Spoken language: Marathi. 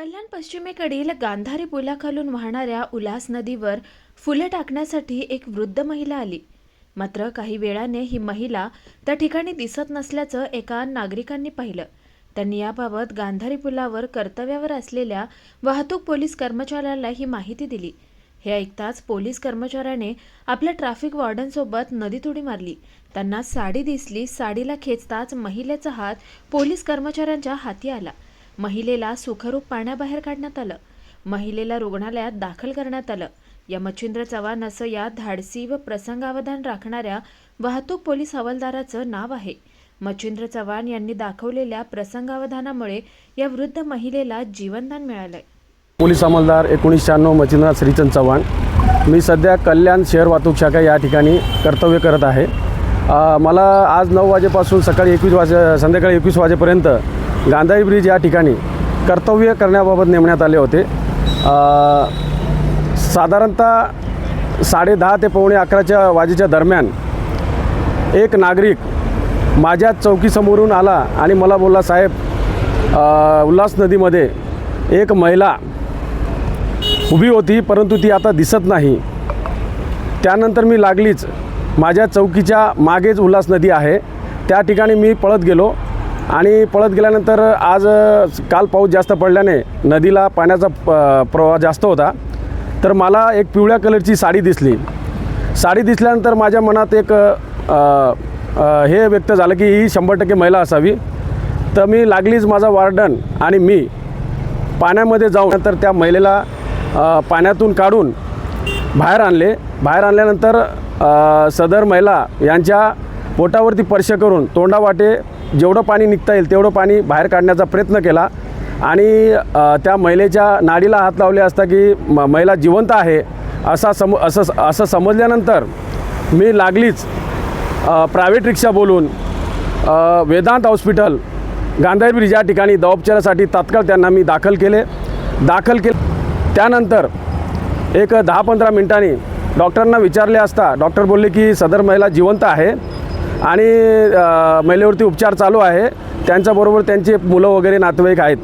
कल्याण पश्चिमेकडील गांधारी पुलाखालून वाहणाऱ्या उल्हास नदीवर फुलं टाकण्यासाठी एक वृद्ध महिला आली. मात्र काही वेळाने ही महिला त्या ठिकाणी दिसत नसल्याचं एका नागरिकांनी पाहिलं. त्यांनी याबाबत गांधारी पुलावर कर्तव्यावर असलेल्या वाहतूक पोलीस कर्मचाऱ्याला ही माहिती दिली. हे ऐकताच पोलीस कर्मचाऱ्याने आपल्या ट्रॅफिक वॉर्डनसोबत नदीत उडी मारली. त्यांना साडी दिसली साडीला खेचताच महिलेचा हात पोलीस कर्मचाऱ्यांच्या हाती आला. महिलेला सुखरूप पाण्याबाहेर काढण्यात आलं. महिलेला रुग्णालयात दाखल करण्यात आलं. या मच्छिंद्र चव्हाण असं या धाडसी व प्रसंगावधान राखणाऱ्या वाहतूक पोलीस हवालदाराचं नाव आहे. मच्छिंद्र चव्हाण यांनी दाखवलेल्या प्रसंगावधानामुळे या वृद्ध महिलेला जीवनदान मिळालंय. पोलीस अंमलदार एकोणीस शहाण्णव मच्छिंद्रनाथ श्रीचंद चव्हाण. मी सध्या कल्याण शहर वाहतूक शाखा या ठिकाणी कर्तव्य करत आहे. मला आज नऊ वाजेपासून सकाळी एकवीस वाजे संध्याकाळी एकवीस वाजेपर्यंत गांधारी ब्रिज या ठिकाणी कर्तव्य करण्याबाबत नेमण्यात आले होते. साधारणतः साडे दहा ते पावणे अकराच्या वाजेच्या दरम्यान एक नागरिक माझ्या चौकीसमोरून आला आणि मला बोलला साहेब उल्हास नदीमध्ये एक महिला उभी होती परंतु ती आता दिसत नाही. त्यानंतर मी लागलीच. माझ्या चौकीच्या मागेच उल्हास नदी आहे. त्या ठिकाणी मी पळत गेलो. आणि पळत गेल्यानंतर आज काल पाऊस जास्त पडल्याने नदीला पाण्याचा प प्रवाह जास्त होता. तर मला एक पिवळ्या कलरची साडी दिसली. साडी दिसल्यानंतर माझ्या मनात एक हे व्यक्त झालं की ही शंभर टक्के महिला असावी. तर मी लागलीच माझा वार्डन आणि मी पाण्यामध्ये जाऊन नंतर त्या महिलेला पाण्यातून काढून बाहेर आणले. बाहेर आणल्यानंतर सदर महिला यांच्या पोटावरती स्पर्श करून तोंडावाटे जेवढं पाणी निघता येईल तेवढं पाणी बाहेर काढण्याचा प्रयत्न केला. आणि त्या महिलेच्या नाडीला हात लावले असता की म महिला जिवंत आहे असा सम असं असं समजल्यानंतर मी लागलीच. प्रायव्हेट रिक्षा बोलून वेदांत हॉस्पिटल गांधारी ब्रिज या ठिकाणी दवापचारासाठी तात्काळ त्यांना मी दाखल केले. दाखल केले. त्यानंतर एक दहा पंधरा मिनिटांनी डॉक्टरांना विचारले असता डॉक्टर बोलले की सदर महिला जिवंत आहे. आणि महिलेवरती उपचार चालू आहे. त्यांच्याबरोबर त्यांचे मुलं वगैरे नातेवाईक आहेत.